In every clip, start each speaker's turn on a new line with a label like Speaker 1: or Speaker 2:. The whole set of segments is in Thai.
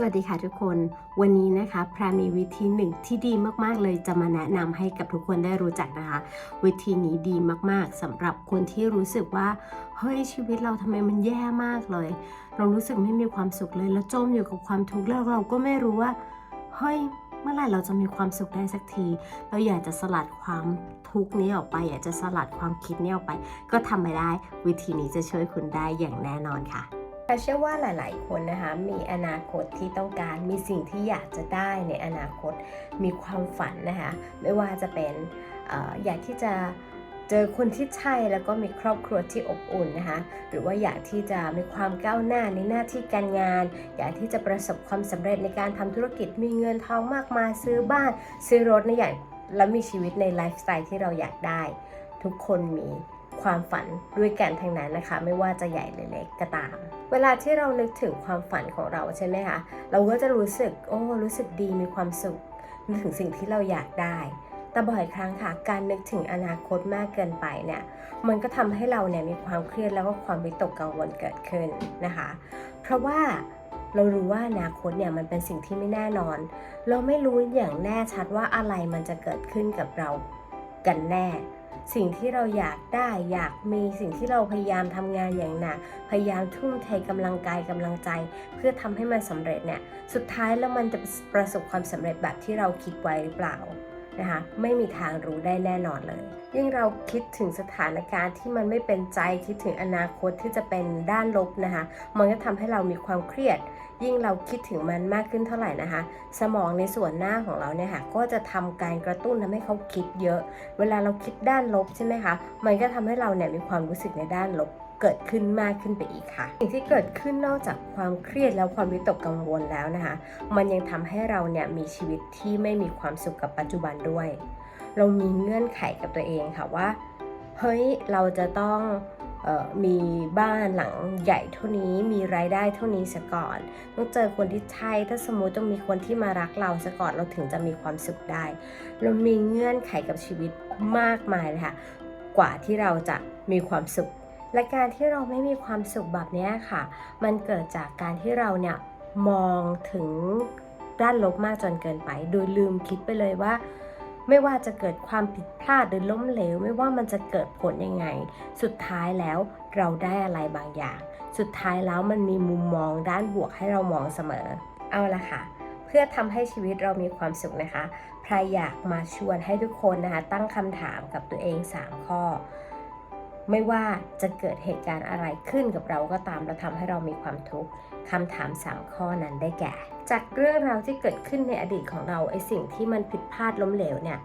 Speaker 1: สวัสดีค่ะทุกคน วันนี้นะคะแพรมีวิธีหนึ่งที่ดีมากๆเลยจะมาแนะนำให้กับทุกคนได้รู้จักนะคะ วิธีนี้ดีมากๆสำหรับคนที่รู้สึกว่าเฮ้ยชีวิตเราทำไมมันแย่มากเลย เรารู้สึกไม่มีความสุขเลยแล้วจมอยู่กับความทุกข์แล้วเราก็ไม่รู้ว่าเฮ้ยเมื่อไหร่เราจะมีความสุขได้สักที เราอยากจะสลัดความทุกข์นี้ออกไป อยากจะสลัดความคิดนี้ออกไป ก็ทำไม่ได้ วิธีนี้จะช่วยคุณได้อย่างแน่นอนค่ะ เชื่อว่าหลาย ๆ คนนะคะมีอนาคตที่ต้องการมีสิ่งที่อยากจะได้ในอนาคตมีความฝันนะคะไม่ว่าจะเป็นออยากที่จะเจอคนที่ใช่แล้วก็มีครอบครัวที่อบอุ่นนะคะหรือว่าอยากที่จะมีความก้าวหน้าในหน้าที่การงาน อยากที่จะประสบความสำเร็จในการทำธุรกิจมีเงินทองมากมายซื้อบ้านซื้อรถในอย่างและมีชีวิตในไลฟ์สไตล์ที่เราอยากได้ ทุกคนมี ความฝันด้วยกันทั้งนั้นนะคะ ไม่ว่าจะใหญ่หรือเล็กก็ตาม เวลาที่เรานึกถึงความฝันของเราใช่ไหมคะเราก็จะรู้สึกโอ้รู้สึกดีมีความสุขนึกถึงสิ่งที่เราอยากได้ แต่บ่อยครั้งค่ะ การนึกถึงอนาคตมากเกินไปเนี่ยมันก็ทำให้เราเนี่ยมีความเครียดแล้วก็ความวิตกกังวลเกิดขึ้นนะคะ เพราะว่าเรารู้ว่าอนาคตเนี่ยมันเป็นสิ่งที่ไม่แน่นอน เราไม่รู้อย่างแน่ชัดว่าอะไรมันจะเกิดขึ้นกับเรากันแน่ สิ่งที่เราอยากได้อยากมีสิ่งที่เราพยายามทำงานอย่างหนักพยายามทุ่มเทกำลังกายกำลังใจ เพื่อทำให้มันสำเร็จเนี่ยสุดท้ายแล้วมันจะประสบความสำเร็จแบบที่เราคิดไว้หรือเปล่านะคะไม่มีทางรู้ได้แน่นอนเลย ยิ่งเราคิดถึงสถานการณ์ที่มันไม่เป็นใจคิดถึงอนาคตที่จะเป็นด้านลบนะคะมันก็ทำให้เรามีความเครียด ยิ่งเราคิดถึงมันมากขึ้นเท่าไหร่นะคะ สมองในส่วนหน้าของเราเนี่ยค่ะก็จะทำการกระตุ้นทำให้เขาคิดเยอะ เวลาเราคิดด้านลบใช่ไหมคะมันก็ทำให้เราเนี่ยมีความรู้สึกในด้านลบเกิดขึ้นมากขึ้นไปอีกค่ะ สิ่งที่เกิดขึ้นนอกจากความเครียดแล้วความวิตกกังวลแล้วนะคะ มันยังทำให้เราเนี่ยมีชีวิตที่ไม่มีความสุขกับปัจจุบันด้วย เรามีเงื่อนไขกับตัวเองค่ะว่า เฮ้ย เราจะต้อง มีบ้านหลังใหญ่เท่านี้มีรายได้เท่านี้ซะก่อน ต้องเจอคนที่ใช่ถ้าสมมติต้องมีคนที่มารักเราซะก่อนเราถึงจะมีความสุขได้เรามีเงื่อนไขกับชีวิตมากมายเลยค่ะกว่าที่เราจะมีความสุข และการที่เราไม่มีความสุขแบบนี้ค่ะ มันเกิดจากการที่เราเนี่ยมองถึงด้านลบมากจนเกินไป โดยลืมคิดไปเลยว่า ไม่ว่าจะเกิดความผิดพลาดหรือล้มเหลว ไม่ว่ามันจะเกิดผลยังไง สุดท้ายแล้วเราได้อะไรบางอย่าง สุดท้ายแล้วมันมีมุมมองด้านบวกให้เรามองเสมอ เอาละค่ะ เพื่อทำให้ชีวิตเรามีความสุขนะคะพรายอยากมาชวนให้ทุกคนนะคะ ตั้งคำถามกับตัวเอง 3 ข้อ ไม่ว่าจะเกิดเหตุการณ์อะไรขึ้นกับเราก็ตามแล้วทำให้เรามีความทุกข์คำถาม 3 ข้อนั้นได้แก่ จากเรื่องราวที่เกิดขึ้นในอดีตของเราไอสิ่งที่มันผิดพลาดล้มเหลวเนี่ย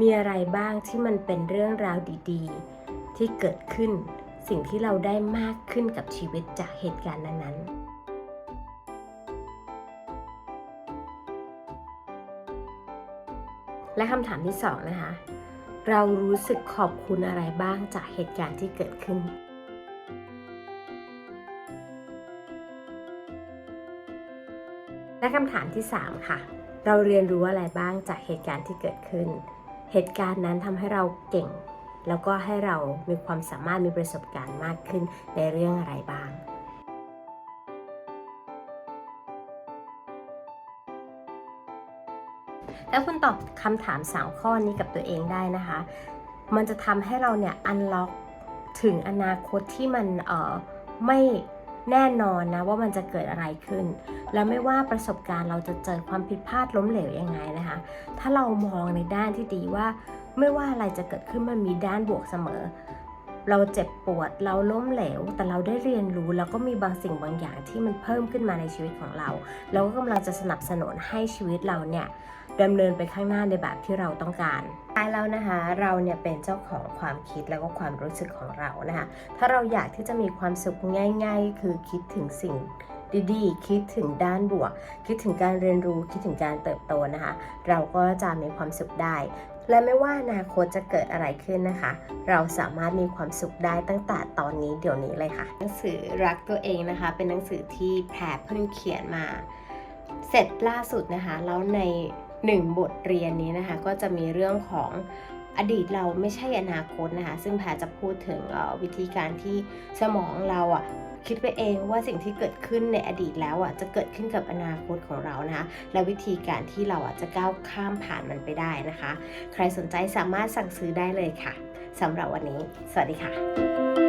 Speaker 1: มีอะไรบ้างที่มันเป็นเรื่องราวดีๆ ที่เกิดขึ้น สิ่งที่เราได้มากขึ้นกับชีวิตจากเหตุการณ์นั้นๆและคำถามที่สองนะคะ เรารู้สึกขอบคุณอะไรบ้างจากเหตุการณ์ที่เกิดขึ้น และคำถามที่ 3 ค่ะ เราเรียนรู้อะไรบ้างจากเหตุการณ์ที่เกิดขึ้น เหตุการณ์นั้นทำให้เราเก่ง แล้วก็ให้เรามีความสามารถมีประสบการณ์มากขึ้นในเรื่องอะไรบ้าง แล้วคุณตอบคำถาม 3 ข้อนี้กับตัวเองได้นะคะ มันจะทำให้เราเนี่ยอันล็อกถึงอนาคตที่มันเออไม่แน่นอนนะว่ามันจะเกิดอะไรขึ้น แล้วไม่ว่าประสบการณ์เราจะเจอความผิดพลาดล้มเหลวยังไงนะคะ ถ้าเรามองในด้านที่ดีว่า ไม่ว่าอะไรจะเกิดขึ้นมันมีด้านบวกเสมอ เราเจ็บปวดเราล้มเหลว แต่เราได้เรียนรู้แล้วก็มีบางสิ่งบางอย่างที่มันเพิ่มขึ้นมาในชีวิตของเรา แล้วก็กำลังจะสนับสนุนให้ชีวิตเราเนี่ย ดำเนินไปข้างหน้าในแบบที่เราต้องการท้ายแล้วนะคะ เราเนี่ยเป็นเจ้าของความคิดแล้วก็ความรู้สึกของเรานะคะ ถ้าเราอยากที่จะมีความสุขง่าย ๆ คือคิดถึงสิ่งดีๆ คิดถึงด้านบวก คิดถึงการเรียนรู้ คิดถึงการเติบโตนะคะ เราก็จะมีความสุขได้ และไม่ว่าอนาคตจะเกิดอะไรขึ้นนะคะ เราสามารถมีความสุขได้ตั้งแต่ตอนนี้เดี๋ยวนี้เลยค่ะ หนังสือรักตัวเองนะคะ เป็นหนังสือที่แพรเพิ่งเขียนมา เสร็จล่าสุดนะคะ แล้วใน หนึ่งบทเรียนนี้นะคะก็จะมีเรื่องของอดีตเราไม่ใช่อนาคตนะคะ ซึ่งแพรจะพูดถึงวิธีการที่สมองเราอะคิดไปเองว่าสิ่งที่เกิดขึ้นในอดีตแล้วอะจะเกิดขึ้นกับอนาคตของเรานะคะและวิธีการที่เราอะจะก้าวข้ามผ่านมันไปได้นะคะ ใครสนใจสามารถสั่งซื้อได้เลยค่ะสำหรับวันนี้ สวัสดีค่ะ